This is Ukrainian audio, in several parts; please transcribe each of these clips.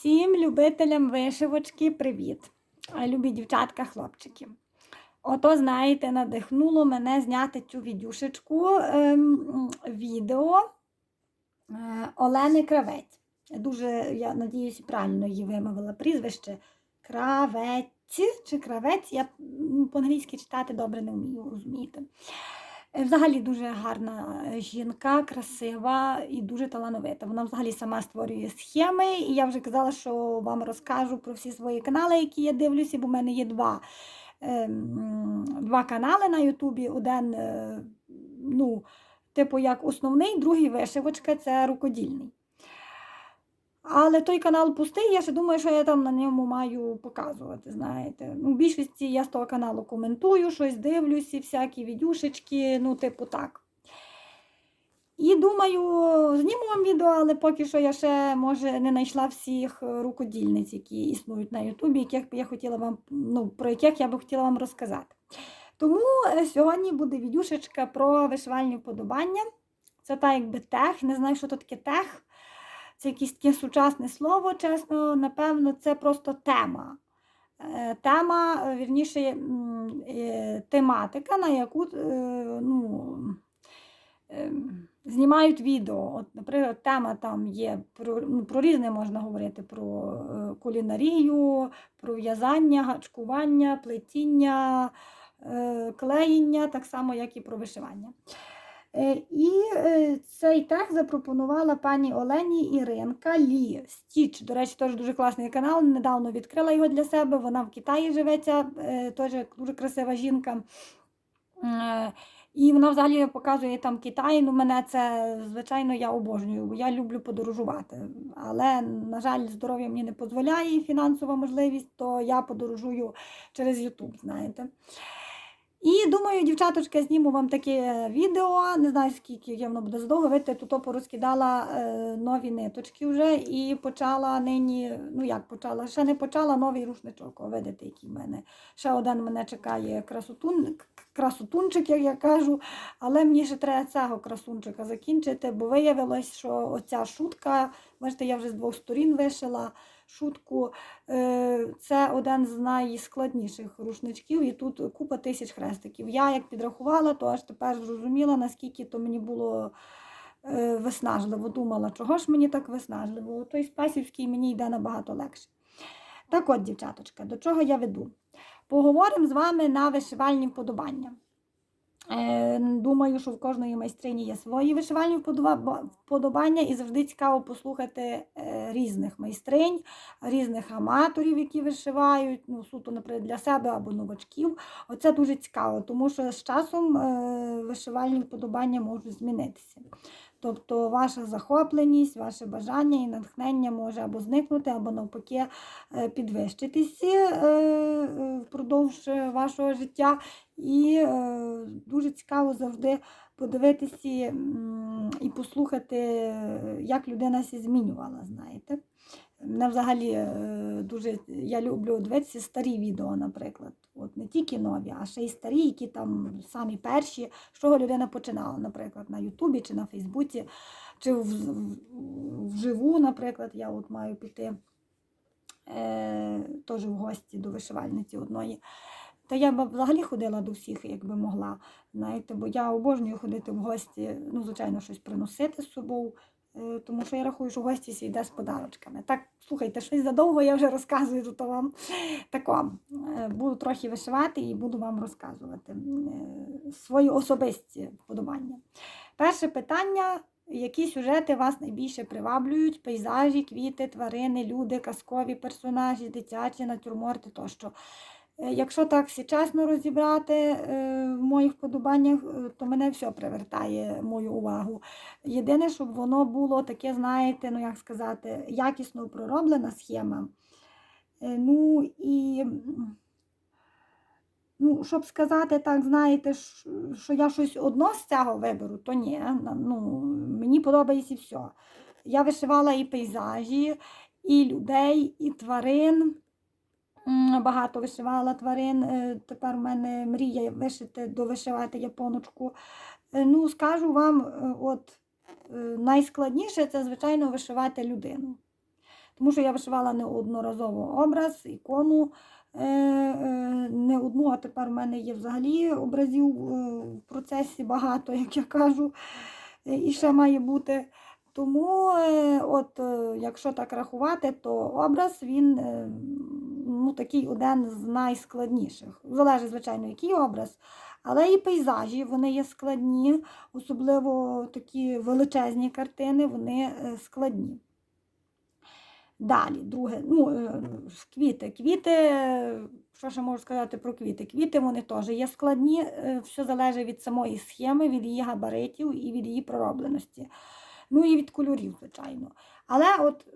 Всім любителям вишивочки привіт! Любі дівчатка, хлопчики. Ото, знаєте, надихнуло мене зняти цю відюшечку ем, відео е, Олени Кравець. Дуже, я надіюсь, правильно її вимовила прізвище. Кравець чи кравець. Я по-англійськи читати добре не вмію, розумієте. Е, Взагалі дуже гарна е, жінка, красива і дуже талановита. Вона взагалі сама створює схеми, і я вже казала, що вам розкажу про всі свої канали, які я дивлюся, бо в мене є два, ем, два канали на Ютубі. Один, е, ну, типу, як основний, другий вишивочка це рукодільний. Але той канал пустий, я ще думаю, що я там на ньому маю показувати. знаєте. Ну, в більшості я з того каналу коментую, щось дивлюся, всякі відюшечки, ну, типу так. І думаю, зніму вам відео, але поки що я ще, може, не знайшла всіх рукодільниць, які існують на Ютубі, яких я хотіла вам, ну, про яких я би хотіла вам розказати. Тому е, сьогодні буде відюшечка про вишивальні вподобання. Це так, якби тех. Не знаю, що то таке тех. Це якесь таке сучасне слово, чесно, напевно, це просто тема. Е, Тема, е, вірніше, е, тематика, на яку ну, знімають відео. От, наприклад, тема там є про, ну, про різне можна говорити: про кулінарію, про в'язання, гачкування, плетіння, клеєння, так само, як і про вишивання. Е, І е, цей тех запропонувала пані Олені Іринка Лі Стіч. До речі, теж дуже класний канал. Недавно відкрила його для себе. Вона в Китаї живеться, е, теж дуже красива жінка. І вона взагалі показує там Китай. Ну, мене це, звичайно, я обожнюю, бо я люблю подорожувати. Але, на жаль, здоров'я мені не дозволяє фінансова можливість, то я подорожую через YouTube, знаєте. І думаю, дівчаточка, зніму вам таке відео. Не знаю, скільки я воно буде задовго. Видите, тут порозкидала е, нові ниточки вже і почала нині, ну як почала, ще не почала новий рушничок. Видите, який в мене. Ще один мене чекає красотун, красотунчик, як я кажу. Але мені ще треба цього красунчика закінчити, бо виявилось, що оця шутка, бачите, я вже з двох сторін вишила шутку. Е, Це один з найскладніших рушничків, і тут купа тисяч хрестиків. Я як підрахувала, то аж тепер зрозуміла, наскільки то мені було е, виснажливо. Думала, чого ж мені так виснажливо? Той спасівський мені йде набагато легше. Так от, дівчаточка, до чого я веду? Поговоримо з вами на вишивальні вподобання. Е, Думаю, що в кожної майстрині є свої вишивальні вподобання, і завжди цікаво послухати е, різних майстринь, різних аматорів, які вишивають, ну, суто, наприклад, для себе або новачків. Оце дуже цікаво, тому що з часом е, вишивальні вподобання можуть змінитися. Тобто ваша захопленість, ваше бажання і натхнення може або зникнути, або навпаки підвищитися впродовж вашого життя. І е, дуже цікаво завжди подивитися і послухати, як людина сі змінювала, знаєте. Мене взагалі е, дуже я люблю дивитися старі відео, наприклад. От не тільки нові, а ще й старі, які там самі перші, з чого людина починала, наприклад, на Ютубі чи на Фейсбуці, чи в, вживу, наприклад, я от маю піти е, теж в гості до вишивальниці одної. Та я б взагалі ходила до всіх, якби могла. Знаєте, бо я обожнюю ходити в гості, ну, звичайно, щось приносити з собою, е, тому що я рахую, що гості сі йде з подарочками. Так, слухайте, щось задовго я вже розказую тут вам. Тако, е, буду трохи вишивати і буду вам розказувати е, свої особисті вподобання. Перше питання. Які сюжети вас найбільше приваблюють? Пейзажі, квіти, тварини, люди, казкові персонажі, дитячі, натюрморти тощо. Е, Якщо так всі чесно розібрати е, в моїх вподобаннях, е, то мене все привертає мою увагу. Єдине, щоб воно було таке, знаєте, ну як сказати, якісно пророблена схема. Ну і ну, щоб сказати так, знаєте, що я щось одно з цього виберу, то ні. Ну, мені подобається все. Я вишивала і пейзажі, і людей, і тварин. Багато вишивала тварин. Е, Тепер в мене мрія вишити, довишивати японочку. Е, Ну, скажу вам, е, от найскладніше це, звичайно, вишивати людину. Тому що я вишивала неодноразово образ, ікону не одну, а тепер у мене є взагалі образів в процесі багато, як я кажу, і ще має бути. Тому, от, якщо так рахувати, то образ він ну, такий один з найскладніших. Залежить, звичайно, який образ. Але і пейзажі вони є складні, особливо такі величезні картини, вони е, складні. Далі, друге, ну, е, квіти. Квіти, що ще можу сказати про квіти? Квіти вони теж є складні, е, все залежить від самої схеми, від її габаритів і від її проробленості. Ну і від кольорів, звичайно. Але от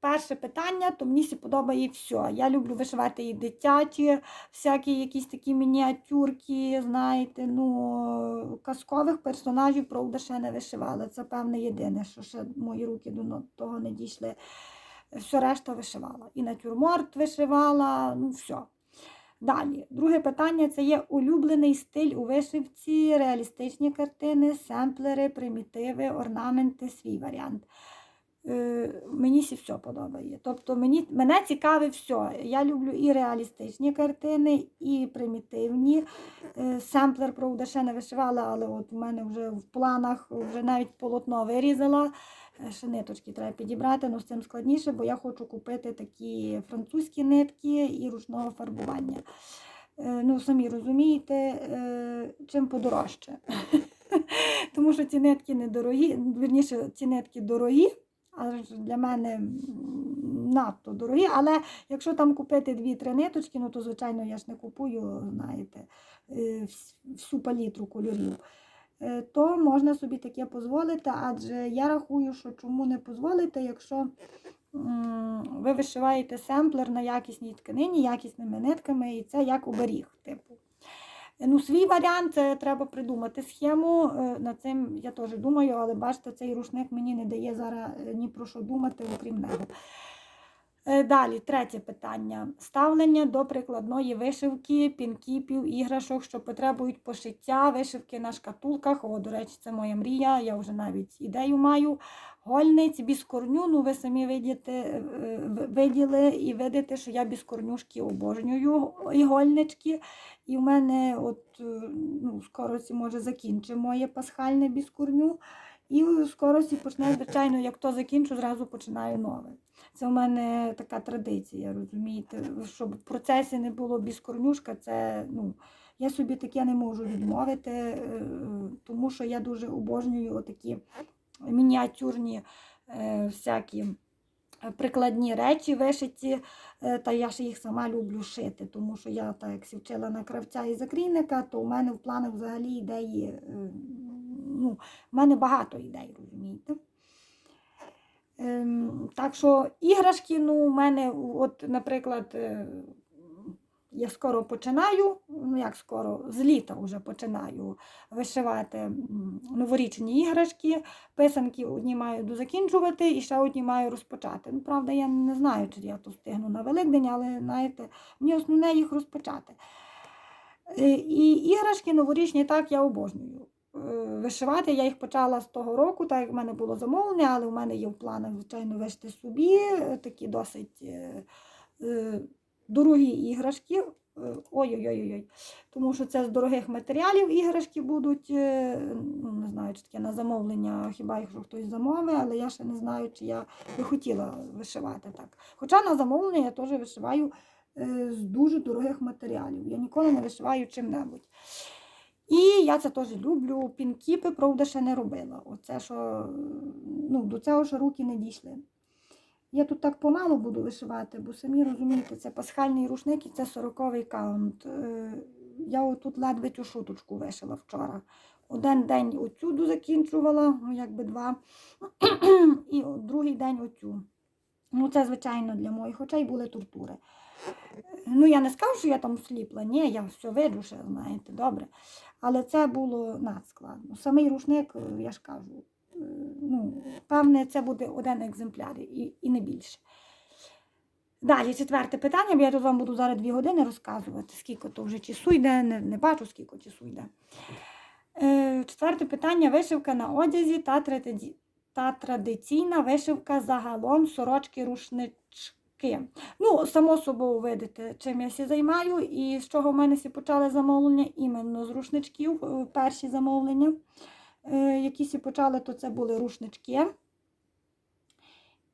перше питання, то мені сі подобає все. Я люблю вишивати і дитячі, всякі якісь такі мініатюрки, знаєте, ну, казкових персонажів, правда, ще не вишивала. Це певне єдине, що ще мої руки до того не дійшли. Все решта вишивала. І натюрморт вишивала, ну все. Далі, друге питання це є улюблений стиль у вишивці, реалістичні картини, семплери, примітиви, орнаменти, свій варіант. Е, мені все подобає. Тобто мені, мене цікавить все. Я люблю і реалістичні картини, і примітивні. Е, семплер, правда, ще не вишивала, але от у мене вже в планах вже навіть полотно вирізала. Е, Ще ниточки треба підібрати, але з цим складніше, бо я хочу купити такі французькі нитки і ручного фарбування. Ну, самі розумієте, чим подорожче. Тому що ці нитки недорогі, вірніше, ці нитки дорогі, але ж для мене надто дорогі. Але якщо там купити дві-три ниточки, ну то звичайно я ж не купую, знаєте, е, всю палітру кольорів. Е, То можна собі таке дозволити, адже я рахую, що чому не дозволити, якщо ви вишиваєте семплер на якісній тканині, якісними нитками, і це як оберіг, типу. Ну, свій варіант це треба придумати схему. е, Над цим я теж думаю, але бачите, цей рушник мені не дає зараз е, ні про що думати, окрім нього. Е, Далі, третє питання. Ставлення до прикладної вишивки, пінкіпів, іграшок, що потребують пошиття, вишивки на шкатулках. О, до речі, це моя мрія, я вже навіть ідею маю. Гольниць, біскорню, ну ви самі видіте, е, виділи і видите, що я біскорнюшки обожнюю і гольнички. І в мене от, е, ну, скоро може закінчить моє пасхальне біскурню. І скоро сі почне, звичайно, як то закінчу, зразу починаю нове. Це в мене така традиція, розумієте, щоб в процесі не було біскорнюшка, це ну, я собі таке не можу відмовити, е, тому що я дуже обожнюю такі мініатюрні е, всякі прикладні речі вишиті, е, та я ж їх сама люблю шити, тому що я так як сі вчила на кравця і закрійника, то у мене в планах взагалі ідеї, ну, в мене багато ідей, розумієте. Ем, так що іграшки, ну, у мене, от, наприклад, е, я скоро починаю, ну як скоро, з літа вже починаю вишивати новорічні іграшки. Писанки одні маю дозакінчувати і ще одні маю розпочати. Ну, правда, я не знаю, чи я то встигну на Великдень, але знаєте, мені основне їх розпочати. Е, І іграшки новорічні так я обожнюю. Е, Вишивати я їх почала з того року, так як в мене було замовлення, але в мене є в планах, звичайно, вишити собі е, такі досить е, дорогі іграшки. Ой-ой-ой. Тому що це з дорогих матеріалів іграшки будуть. Ну, не знаю, чи таке на замовлення, хіба якщо хтось замовить, але я ще не знаю, чи я би хотіла вишивати так. Хоча на замовлення я теж вишиваю з дуже дорогих матеріалів. Я ніколи не вишиваю чим-небудь. І я це теж люблю. Пінкіпи, правда, ще не робила. Оце, що, ну, до цього ще руки не дійшли. Я тут так помалу буду вишивати, бо самі розумієте, це пасхальний рушник і це 40-й каунт. Е, Я отут ледве цю шуточку вишила вчора. Один день оцю закінчувала, ну якби два, і другий день оцю. Ну, це, звичайно, для моїх очей були тортури. Ну, я не скажу, що я там сліпла, ні, я все виджу ще, знаєте, добре. Але це було надскладно. Самий рушник, е, я ж кажу, е, ну, певне, це буде один екземпляр і, і не більше. Далі, четверте питання, бо я тут вам буду зараз дві години розказувати, скільки то вже часу йде, не, не бачу, скільки часу йде. Е, четверте питання вишивка на одязі та та традиційна вишивка загалом сорочки рушнички. Ну, само собою видите, чим я сі займаю і з чого в мене почали замовлення, іменно з рушничків, е, перші замовлення, е, які сі почали, то це були рушнички.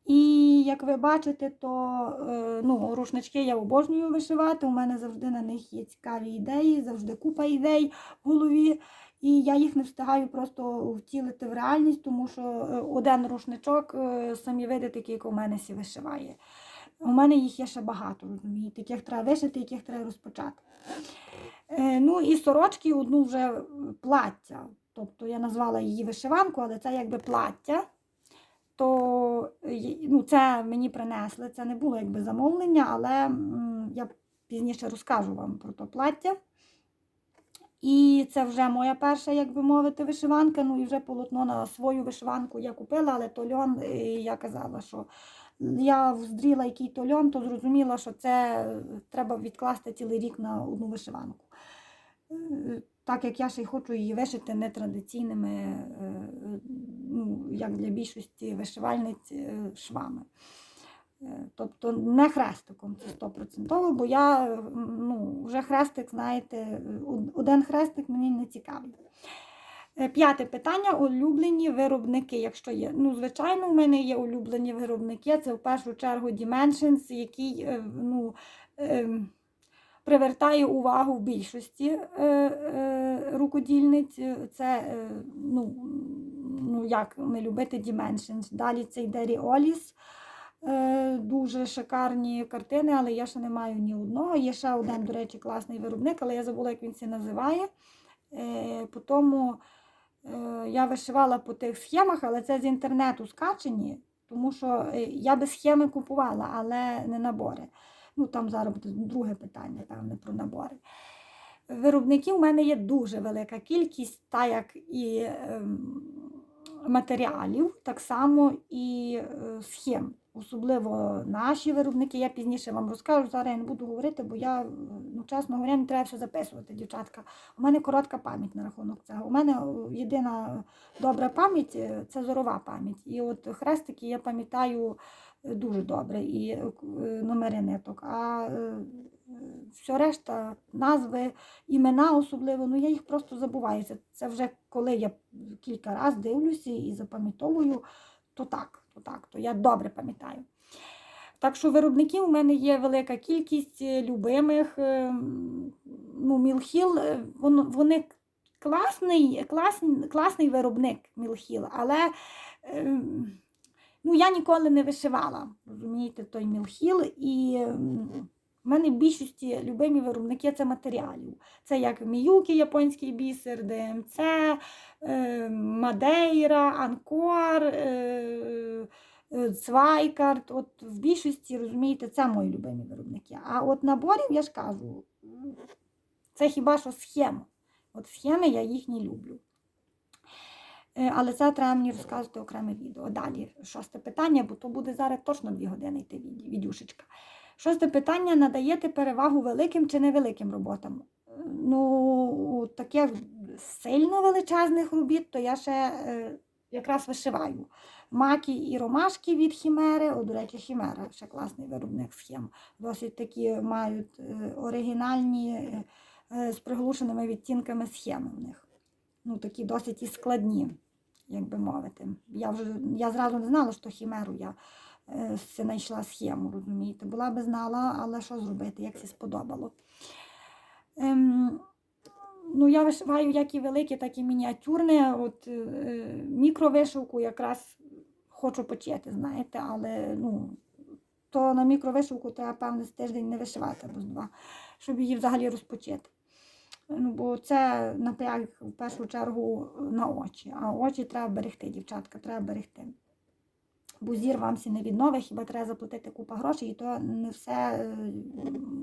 І як ви бачите, то е, ну, рушнички я обожнюю вишивати. У мене завжди на них є цікаві ідеї, завжди купа ідей в голові. І я їх не встигаю просто втілити в реальність, тому що один рушничок, самі видите, який у мене сі вишиває. У мене їх є ще багато, розумієте, яких треба вишити, яких треба розпочати. Е, Ну і сорочки одну вже плаття. Тобто я назвала її вишиванку, але це якби плаття. То ну, це мені принесли. Це не було якби замовлення, але я пізніше розкажу вам про то плаття. І це вже моя перша, як би мовити, вишиванка. Ну і вже полотно на свою вишиванку я купила, але то льон, і я казала, що я вздріла який то льон, то зрозуміла, що це треба відкласти цілий рік на одну вишиванку. Е, Так як я ще й хочу її вишити нетрадиційними, е, ну, як для більшості вишивальниць, е, швами. Е, Тобто не хрестиком, це 100%, бо я е, ну, вже хрестик, знаєте, один хрестик мені не цікавий. Е, П'яте питання: улюблені виробники, якщо є. Ну, звичайно, в мене є улюблені виробники. Це в першу чергу Dimensions, який ем, ну, е, привертає увагу в більшості е, е, рукодільниць. Це, е, ну, ну, як не любити Dimensions. Далі це йде Riolis. Е, Дуже шикарні картини, але я ще не маю ні одного. Є ще один, до речі, класний виробник, але я забула, як він це називає. Е, По тому е, я вишивала по тих схемах, але це з інтернету скачені, тому що я би схеми купувала, але не набори. Ну, там зараз друге питання, певне, про набори. Виробників у мене є дуже велика кількість, так як і ем, матеріалів, так само і е, схем. Особливо наші виробники, я пізніше вам розкажу. Зараз я не буду говорити, бо я, ну, чесно говоря, не треба все записувати, дівчатка. У мене коротка пам'ять на рахунок цього. У мене е, єдина добра пам'ять е, це зорова пам'ять. І от хрестики я пам'ятаю дуже добре, і е, номери ниток. А е, е, все решта, назви, імена особливо, ну я їх просто забуваю. Це, це вже коли я кілька разів дивлюся і запам'ятовую, то так, то так, то я добре пам'ятаю. Так що виробників у мене є велика кількість е, любимих. е, Ну, Мілхіл, е, вони класний, класний, класний виробник Мілхіл, але е, ну, я ніколи не вишивала, розумієте, той Мілхіл. І в мене в більшості любимі виробники це матеріалів. Це як Міюкі, японський бісер, ДМЦ, е, Мадейра, Анкор, е, е, Цвайкарт. От в більшості, розумієте, це мої любимі виробники. А от наборів, я ж кажу, це хіба що схема. От схеми я їх не люблю. Е, Але це треба мені розказати окреме відео. Далі, шосте питання, бо то буде зараз точно дві години йти відюшечка. Шосте питання: надаєте перевагу великим чи невеликим роботам? Ну, таких сильно величезних робіт, то я ще е, якраз вишиваю. Маки і ромашки від Хімери. О, до речі, Хімера ще класний виробник схем. Досить такі мають е, оригінальні з приглушеними відтінками схеми в них. Ну, такі досить і складні, як би мовити. Я вже я зразу не знала, що хімеру я е, знайшла схему, розумієте. Була би знала, але що зробити, як це сподобало. Ем, ну, я вишиваю як і велике, так і мініатюрне. От е, мікровишивку якраз хочу почати, знаєте, але ну, то на мікровишивку треба, певне, з тиждень не вишивати або два, щоб її взагалі розпочати. Ну, бо це напряг в першу чергу на очі. А очі треба берегти, дівчатка, треба берегти. Бо зір вам не відновить, хіба треба заплатити купа грошей, і то не все е,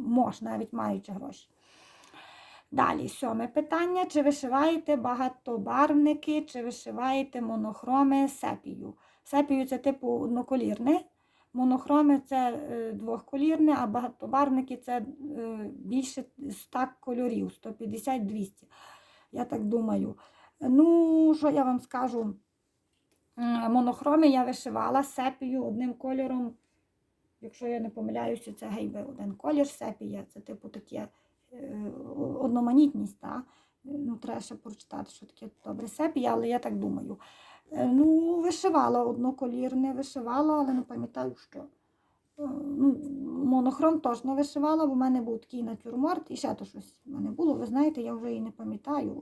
мож, навіть маючи гроші. Далі, сьоме питання: чи вишиваєте багатобарвники, чи вишиваєте монохроми сепію? Сепію це типу одноколірне, монохроми це е, двохколірне, а багатобарвники це е, більше 100 кольорів, 150-200. Я так думаю. Ну, що я вам скажу? Монохроми я вишивала сепію одним кольором. Якщо я не помиляюся, це гейби один колір сепія. Це типу таке е, одноманітність. Та? Ну, треба ще прочитати, що таке добре сепія, але я так думаю. Е, Ну, вишивала одноколірне, вишивала, але не пам'ятаю, що. Е, Ну, монохром точно вишивала, бо в мене був такий натюрморт, і ще то щось в мене було. Ви знаєте, я вже і не пам'ятаю.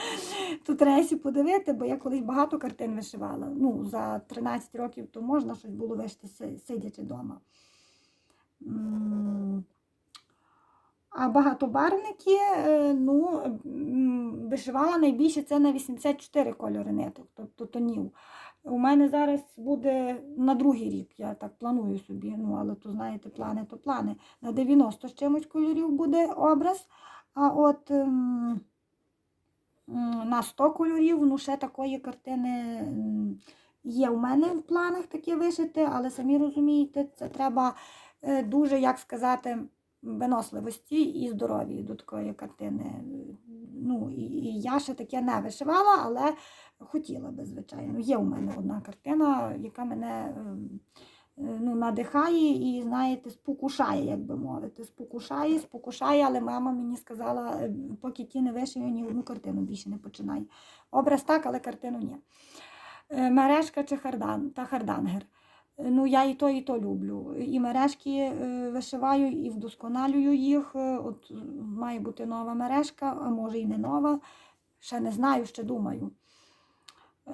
Тут треба подивити, бо я колись багато картин вишивала. Ну, за 13 років то можна щось було вишити, сидячи вдома. А багатобарвники, е, ну, вишивала найбільше це на 84 кольори ниток, тобто тонів. У мене зараз буде на другий рік, я так планую собі, ну, але то знаєте, плани то плани. На 90 з чимось кольорів буде образ, а от ем, на 100 кольорів, ну, ще такої картини є у мене в планах таке вишити, але самі розумієте, це треба е, дуже, як сказати, виносливості і здоров'я до такої картини. Ну, і я ще таке не вишивала, але хотіла би, звичайно. Є у мене одна картина, яка мене ем, е, ну, надихає і, знаєте, спокушає, як би мовити. Спокушає, спокушає, але мама мені сказала, е, поки ті не вишию, ні одну картину більше не починай. Образ так, але картину ні. Е, Мережка чи хардан та хардангер. Ну, я і то, і то люблю. І мережки е, вишиваю, і вдосконалюю їх. Е, От має бути нова мережка, а може і не нова. Ще не знаю, ще думаю. Е,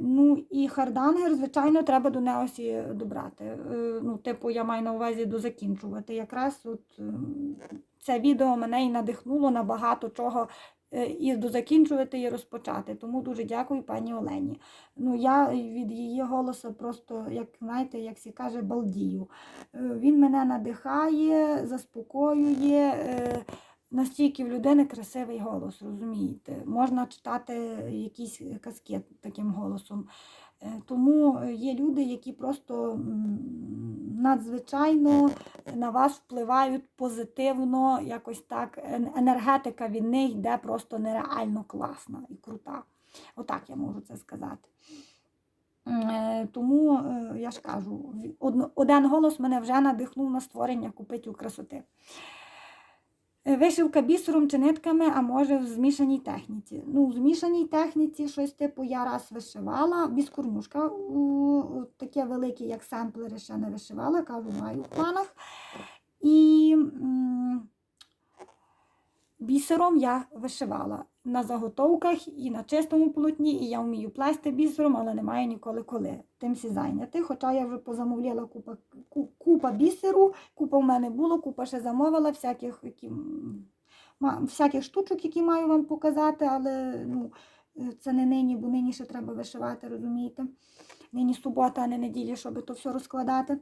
Ну і хардангер, звичайно, треба до нього всі добрати. Ну, типу, я маю на увазі дозакінчувати. Якраз от ем, це відео мене і надихнуло на багато чого і дозакінчувати, і розпочати. Тому дуже дякую пані Олені. Ну, я від її голосу просто, як знаєте, як всі каже, балдію. Е, Він мене надихає, заспокоює. е, Настільки в людини красивий голос, розумієте? Можна читати якісь казки таким голосом. Е, Тому є люди, які просто надзвичайно на вас впливають позитивно, якось так. Енергетика від них йде просто нереально класна і крута. Отак я можу це сказати. Е, Тому е, я ж кажу, один голос мене вже надихнув на створення купитю красоти. Е, Вишивка бісером чи нитками, а може в змішаній техніці. Ну, в змішаній техніці щось типу я раз вишивала, біскурнюшка, таке велике, як семплери, ще не вишивала, кажу, маю в планах. І м, бісером я вишивала на заготовках і на чистому полотні, і я вмію плести бісером, але не маю ніколи коли тим всі зайняти. Хоча я вже позамовляла купа, купа бісеру, купа в мене було, купа ще замовила всяких, які, всяких штучок, які маю вам показати, але ну, це не нині, бо нині ще треба вишивати, розумієте? Нині субота, а не неділя, щоб то все розкладати.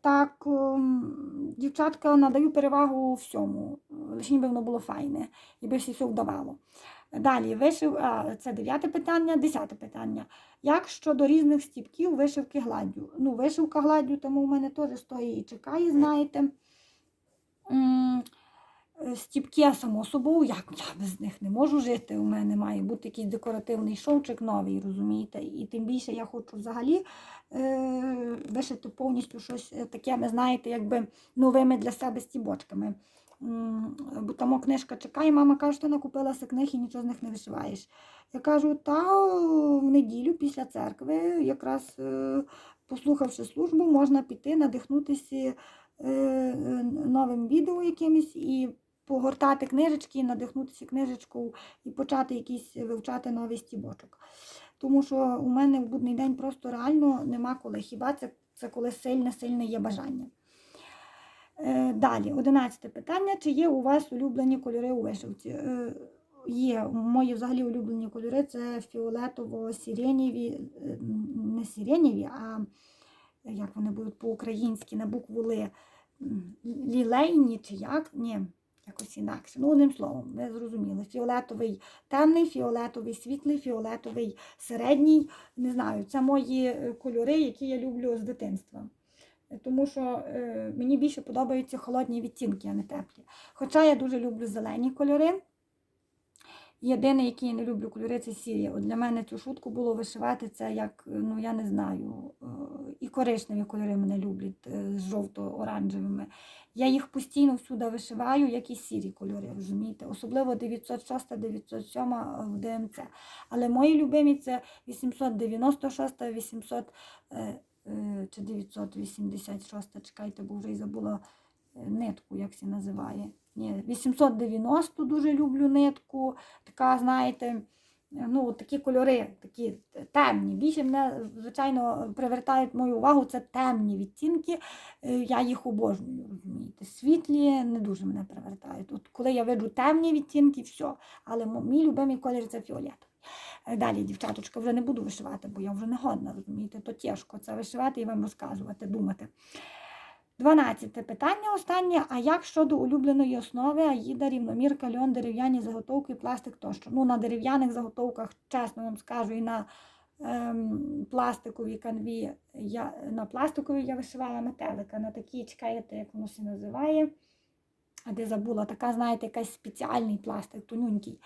Так, ем, дівчатка надаю перевагу всьому, лише ніби воно було файне, і би всі все вдавало. Далі вишив, це дев'яте питання, десяте питання. Як щодо різних стіпків вишивки гладдю? Ну, вишивка гладдю, тому в мене теж стоїть і чекає, знаєте. Е, само собою, як я без них не можу жити. У мене має бути якийсь декоративний шовчик новий, розумієте? І тим більше я хочу взагалі е, вишити повністю щось е, таке, ви знаєте, якби новими для себе стібочками. Бо там книжка чекає, мама каже, що накупилася книг і нічого з них не вишиваєш. Я кажу, та в неділю після церкви, якраз е, послухавши службу, можна піти, надихнутися новим відео якимось і погортати книжечки, надихнутися книжечкою і почати якийсь вивчати новий стібочок. Тому що у мене в будний день просто реально нема коли. Хіба це, це коли сильне, сильне є бажання. Е, Далі, одинадцяте питання. Чи є у вас улюблені кольори у вишивці? Е, Є мої взагалі улюблені кольори це фіолетово-сиренєві, е, не сиренєві, а як вони будуть по-українськи на букву Ли. Лілейні чи як? Ні, якось інакше. Ну, одним словом, ви зрозуміли. Фіолетовий темний, фіолетовий світлий, фіолетовий середній. Не знаю, це мої е, кольори, які я люблю з дитинства. Тому що е, мені більше подобаються холодні відтінки, а не теплі. Хоча я дуже люблю зелені кольори. Єдине, який я не люблю кольори, це сірі. От для мене цю шутку було вишивати це як, ну я не знаю, е, і коричневі кольори мене люблять е, з жовто-оранжевими. Я їх постійно всюди вишиваю, як і сірі кольори, розумієте? Особливо 906, 907 в ДМЦ. Але мої любимі це 896, 800 е, е, чи 986, чекайте, бо вже й забула е, нитку, як це називає. Ні, 890 дуже люблю нитку. Така, знаєте, ну, такі кольори, такі темні. Більше мене, звичайно, привертають мою увагу, це темні відтінки. Е, Я їх обожнюю, розумієте. Світлі не дуже мене привертають. От коли я виджу темні відтінки, все. Але мій любимий колір це фіолетовий. Е, Далі, дівчаточка, вже не буду вишивати, бо я вже не годна, розумієте, то тяжко це вишивати і вам розказувати, думати. Дванадцяте питання останнє. А як щодо улюбленої основи, аїда, рівномірка, льон, дерев'яні заготовки, пластик тощо? Ну, на дерев'яних заготовках, чесно вам скажу, і на ем, пластиковій канві, я, на пластиковій я вишивала метелика, на такій, чекаєте, як воно се називає. А де забула, така, знаєте, якийсь спеціальний пластик, тонюнький.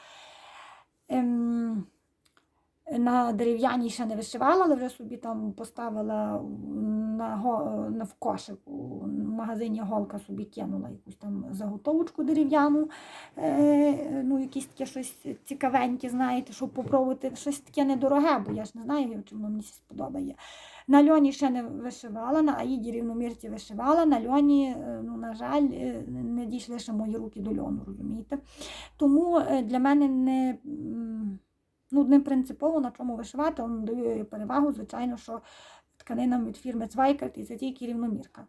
Ем, на дерев'яній ще не вишивала, але вже собі там поставила на, на в кошик. У магазині голка собі кинула якусь там заготовочку дерев'яну, е, ну, якісь таке щось цікавеньке, знаєте, щоб попробувати щось таке недороге, бо я ж не знаю, чи воно мені сподобає. На льоні ще не вишивала, на Аїді рівномірці вишивала, на льоні, е, ну, на жаль, е, не дійшли ще мої руки до льону, розумієте? Тому е, для мене не. ну, не принципово на чому вишивати, он даю перевагу, звичайно, що тканинам від фірми Цвайкарт і це тільки рівномірка.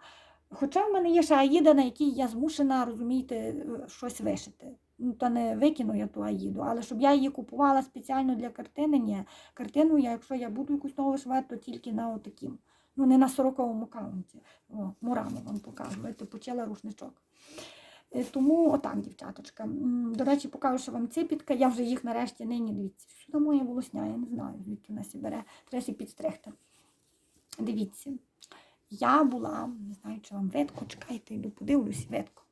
Хоча в мене є ще аїда, на якій я змушена, розумієте, е, щось вишити. Ну, та не викину я ту аїду, але щоб я її купувала спеціально для картини, ні. Картину я, якщо я буду якусь нову вишивати, то тільки на отакім. Ну, не на 40-му каунті. О, Мурану вам. Бачите, почала рушничок. Е, Тому отак, дівчаточка. До речі, покажу, що вам ципітка. Я вже їх нарешті нині дивіться. Сюди моя волосня, я не знаю, звідки вона сі бере. Треба підстригти. Дивіться. Я була, не знаю, чи вам видко, чекайте, йду подивлюсь, видко.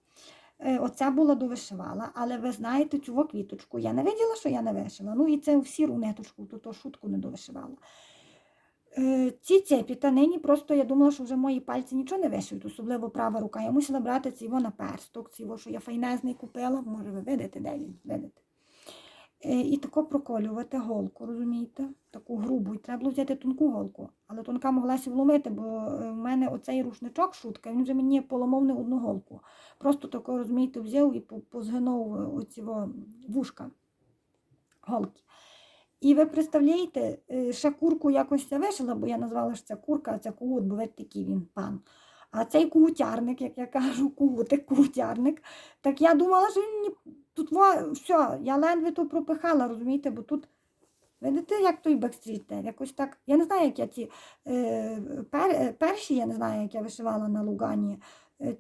Е, Оце була довишивала, але ви знаєте, цю квіточку я не виділа, що я не вишила. Ну і це в сіру ниточку, то, то шутку не довишивала. Е, Ці цепі та нині просто я думала, що вже мої пальці нічого не вишиють, особливо права рука. Я мусила брати цього на персток, цього, що я файнезний купила, може ви видите, де він, видите. Е, І тако проколювати голку, розумієте? Таку грубу. І треба було взяти тонку голку. Але тонка моглася вломити, бо е, в мене оцей рушничок, шутка, він вже мені поламав не одну голку. Просто тако, розумієте, взяв і позгинув е, оці вушка голки. І ви представляєте, ще курку якось я вишила, бо я назвала що це курка, а це кугут, бо ви такий він пан. А цей кугутярник, як я кажу, кугутик, кугутярник, так я думала, що він тут все, я ледве то пропихала, розумієте, бо тут, видите, як той бекстріт, якось так. Я не знаю, як я ці е, пер, е, перші, я не знаю, як я вишивала на Лугані е,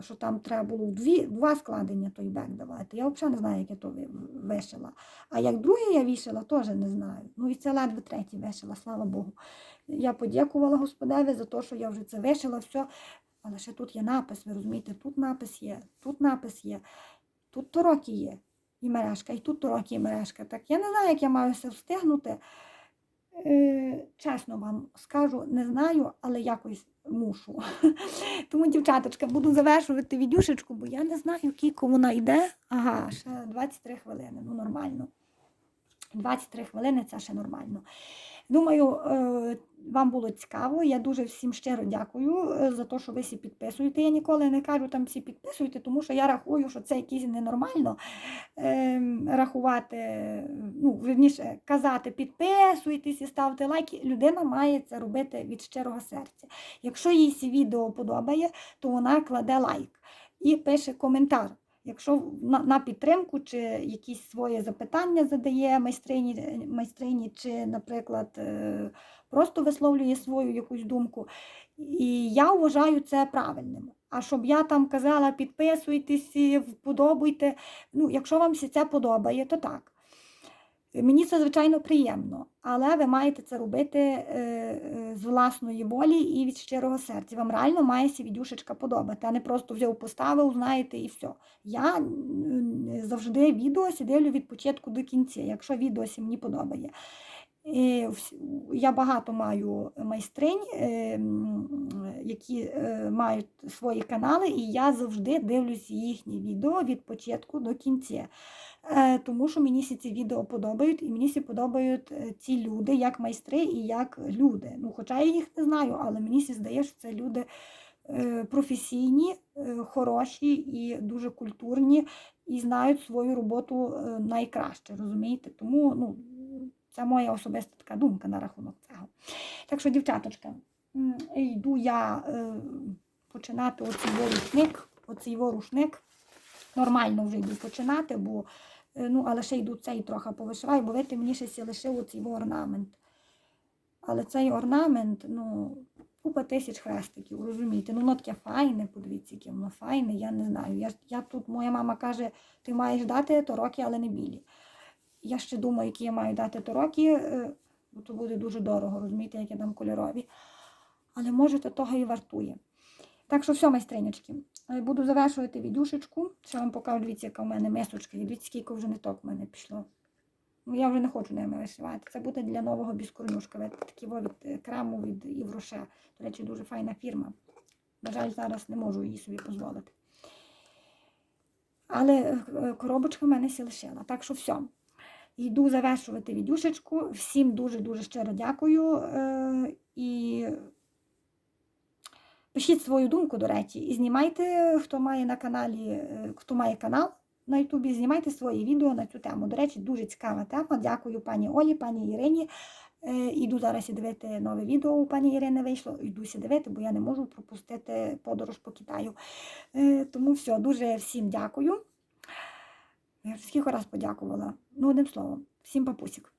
що там треба було дві, два складення той бек давати. Я взагалі не знаю, як я то вишила. А як друге я вішала, теж не знаю. Ну і це ледве третє вишила, слава Богу. Я подякувала Господеві за те, що я вже це вишила, все. Але ще тут є напис, ви розумієте, тут напис є, тут напис є, тут торокі є і мережка, і тут торокі і мережка. Так я не знаю, як я маю все встигнути. Е, чесно вам скажу, не знаю, але якось мушу. Тому, дівчаточка, буду завершувати відюшечку, бо я не знаю, кілько вона йде. Ага, ще 23 хвилини, ну нормально. 23 хвилини це ще нормально. Думаю, е, вам було цікаво. Я дуже всім щиро дякую е, за те, що ви всі підписуєте. Я ніколи не кажу там всі підписуйте, тому що я рахую, що це якесь ненормально е, рахувати, ну, верніше, казати, підписуйтесь і ставте лайки. Людина має це робити від щирого серця. Якщо їй це відео подобає, то вона кладе лайк і пише коментар. Якщо на, на підтримку чи якісь свої запитання задає майстрині, майстрині чи, наприклад, е, просто висловлює свою якусь думку. І я вважаю це правильним. А щоб я там казала, підписуйтесь, вподобуйте. Ну, якщо вам все це подобає, то так. Мені це, звичайно, приємно, але ви маєте це робити е, е, з власної волі і від щирого серця. Вам реально має сі відюшечка подобати, а не просто взяв, поставив, знаєте, і все. Я завжди відео сиділю від початку до кінця, якщо відео мені подобає. Я багато маю майстринь, е, які мають свої канали, і я завжди дивлюся їхні відео від початку до кінця. Е, Тому що мені всі ці відео подобають, і мені всі подобають е, ці люди, як майстри і як люди. Ну, хоча я їх не знаю, але мені всі здає, що це люди е, професійні, хороші і дуже культурні, і знають свою роботу найкраще, розумієте? Тому ну, це моя особиста така думка на рахунок цього. Так що, дівчаточка, йду я починати оцей ворушник, оцей ворушник. Нормально вже йду починати, бо е, ну, але ще йду цей трохи повишиваю, бо видите, мені ще лишив оцей орнамент. Але цей орнамент, ну, купа тисяч хрестиків, розумієте? Ну, воно таке файне, подивіться, яке воно файне, я не знаю. Я, я тут, моя мама каже, ти маєш дати тороки, але не білі. Я ще думаю, які я маю дати тороки, е, бо то буде дуже дорого, розумієте, які там кольорові. Але може то того і вартує. Так що все, майстринячки. Е, Буду завершувати відюшечку. Ще вам покажу, дивіться, яка в мене мисочка. І дивіться, скільки вже ниток в мене пішло. Ну, я вже не хочу ними вишивати. Це буде для нового біскорнюшка. Такі від е, крему від Івроше. До речі, дуже файна фірма. На жаль, зараз не можу її собі дозволити. Але е, коробочка в мене сі лишила. Так що все. Йду завершувати відюшечку. Всім дуже-дуже щиро дякую. І пишіть свою думку, до речі, і знімайте, хто має на каналі, е, хто має канал на Ютубі, знімайте свої відео на цю тему. До речі, дуже цікава тема. Дякую пані Олі, пані Ірині. Е, Іду зараз і дивити нове відео у пані Ірини вийшло. Йдуся дивити, бо я не можу пропустити подорож по Китаю. Е, Тому все, дуже всім дякую. Я вже скільки раз подякувала. Ну, одним словом, всім папусік.